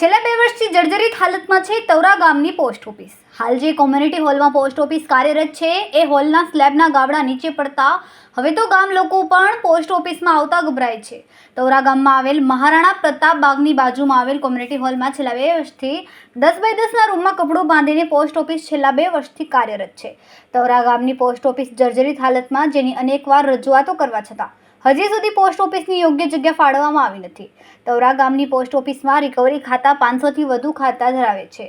છેલ્લા બે વર્ષથી જર્જરિત હાલતમાં છે તવરા ગામની પોસ્ટ ઓફિસ. હાલ જે કોમ્યુનિટી હોલમાં પોસ્ટ ઓફિસ કાર્યરત છે, એ હોલના સ્લેબના ગાબડા નીચે પડતા હવે તો ગામ લોકો પણ પોસ્ટ ઓફિસમાં આવતા ગભરાય છે. તવરા ગામમાં આવેલ મહારાણા પ્રતાપ બાગની બાજુમાં આવેલ કોમ્યુનિટી હોલમાં છેલ્લા બે વર્ષથી દસ બાય દસના રૂમમાં કપડું બાંધીને પોસ્ટ ઓફિસ છેલ્લા બે વર્ષથી કાર્યરત છે. તવરા ગામની પોસ્ટ ઓફિસ જર્જરિત હાલતમાં, જેની અનેકવાર રજૂઆતો કરવા છતાં હજી સુધી પોસ્ટ ઓફિસની યોગ્ય જગ્યા ફાળવવામાં આવી નથી. તવરા ગામની પોસ્ટ ઓફિસમાં રિકવરી ખાતા પાંચસોથી વધુ ખાતા ધરાવે છે.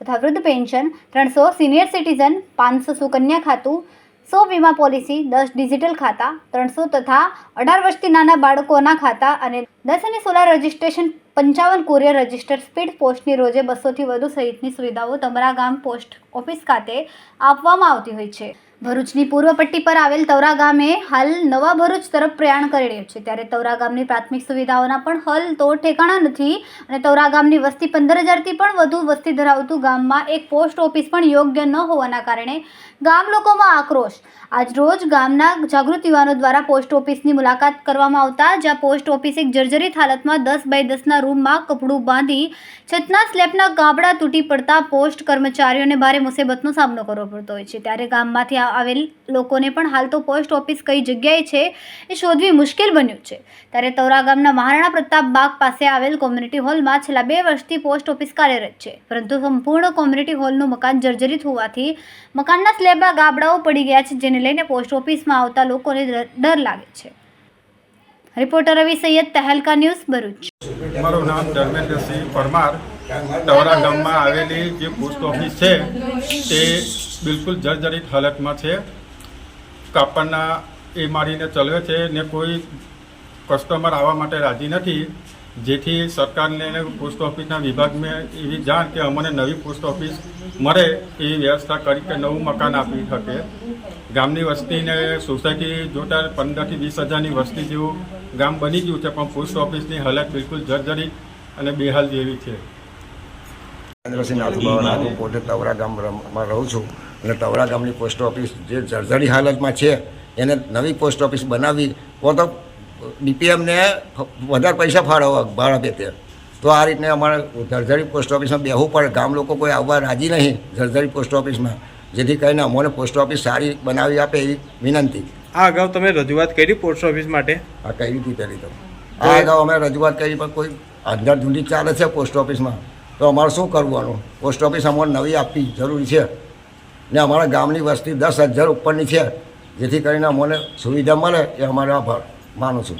તથા વૃદ્ધ પેન્શન ત્રણસો, સિનિયર સિટીઝન પાંચસો સુકન્યા ખાતું, સો વીમા પોલિસી, દસ ડિજિટલ ખાતા, ત્રણસો તથા અઢાર વર્ષથી નાના બાળકોના ખાતા અને દસ અને સોળા રજિસ્ટ્રેશન પંચાવન કુરિયર રજિસ્ટર સ્પીડ પોસ્ટની રોજે બસોથી વધુ સહિતની સુવિધાઓ તમારા ગામ પોસ્ટ ઓફિસ ખાતે આપવામાં આવતી હોય છે. ભરૂચની પૂર્વ પટ્ટી પર આવેલ તવરા ગામે હાલ નવા ભરૂચ તરફ પ્રયાણ કરી રહ્યું છે. ત્યારે તવરા ગામની પ્રાથમિક સુવિધાઓના પણ હાલ તો ઠેકાણા નથી અને તવરા ગામની વસ્તી પંદર હજારથી પણ વધુ વસ્તી ધરાવતું ગામમાં એક પોસ્ટ ઓફિસ પણ યોગ્ય ન હોવાના કારણે ગામ લોકોમાં આક્રોશ. આજ રોજ ગામના જાગૃત યુવાનો દ્વારા પોસ્ટ ઓફિસની મુલાકાત કરવામાં આવતા, જ્યાં પોસ્ટ ઓફિસ એક જર્જરિત હાલતમાં દસ બાય દસના રૂમમાં કપડું બાંધી છતના સ્લેબના ગાબડા તૂટી પડતા પોસ્ટ કર્મચારીઓને ભારે મુસીબતનો સામનો કરવો પડતો હોય છે. ત્યારે ગામમાંથી આવેલ લોકોને પણ હાલ તો પોસ્ટ ઓફિસ કઈ જગ્યાએ છે એ શોધવી મુશ્કેલ બન્યું છે. ત્યારે તૌરા ગામના મહારાણા પ્રતાપ બાગ પાસે આવેલ કોમ્યુનિટી હોલમાં છેલ્લા બે વર્ષથી પોસ્ટ ઓફિસ કાર્યરત છે. પરંતુ સંપૂર્ણ કોમ્યુનિટી હોલનું મકાન જર્જરિત હોવાથી મકાનના સ્લેબમાં ગાબડાઓ પડી ગયા છે, જેને લઈને પોસ્ટ ઓફિસમાં આવતા લોકોને ડર લાગે છે. Reporter Ravi Sayed Tehelka news Bharuch. મારું નામ ધર્મેન્દ્રસિંહ પરમાર. તવરા ગામમાં આવેલી જે પોસ્ટ ઓફિસ છે, તે બિલકુલ જર્જરિત હાલતમાં છે. કાપડના એ મારીને ચલવે છે ને કોઈ કસ્ટમર આવવા માટે રાજી નથી. જેથી સરકારને પોસ્ટ ઓફિસના વિભાગને એવી જાણ કે અમને નવી પોસ્ટ ઓફિસ મળે એવી વ્યવસ્થા કરી કે નવું મકાન આપી શકે. ગામની વસ્તીને સોસાયટી જોતા પંદરથી વીસ હજારની વસ્તી જેવું ગામ બની ગયું છે, પણ પોસ્ટ ઓફિસની હાલત બિલકુલ જર્જરિત અને બેહાલ જેવી છે. મહેન્દ્રસિંહ નાથુબાવા હું પોતે તવરા ગામમાં રહું છું. અને તવરા ગામની પોસ્ટ ઓફિસ જે જર્જરી હાલતમાં છે એને નવી પોસ્ટ ઓફિસ બનાવી કો તો ડીપીએમને વધારે પૈસા ફાળવવા ભાડા પેતે તો. આ રીતે અમારે જર્જરી પોસ્ટ ઓફિસમાં બેહવું પડે. ગામ લોકો કોઈ આવવા રાજી નહીં જર્જરી પોસ્ટ ઓફિસમાં. જેથી કરીને અમને પોસ્ટ ઓફિસ સારી બનાવી આપે એવી વિનંતી. આ અગાઉ તમે રજૂઆત કરી પોસ્ટ ઓફિસ માટે? આ કઈ રીતે કરી તમે? આ અગાઉ અમે રજૂઆત કરી પણ કોઈ અંદર ધૂંધી ચાલે છે પોસ્ટ ઓફિસમાં? તો અમારે શું કરવાનું? પોસ્ટ ઓફિસ અમારે નવી આપવી જરૂરી છે. ને અમારા ગામની વસ્તી દસ હજાર ઉપરની છે. જેથી કરીને અમને સુવિધા મળે એ અમારો આભાર માનું છું.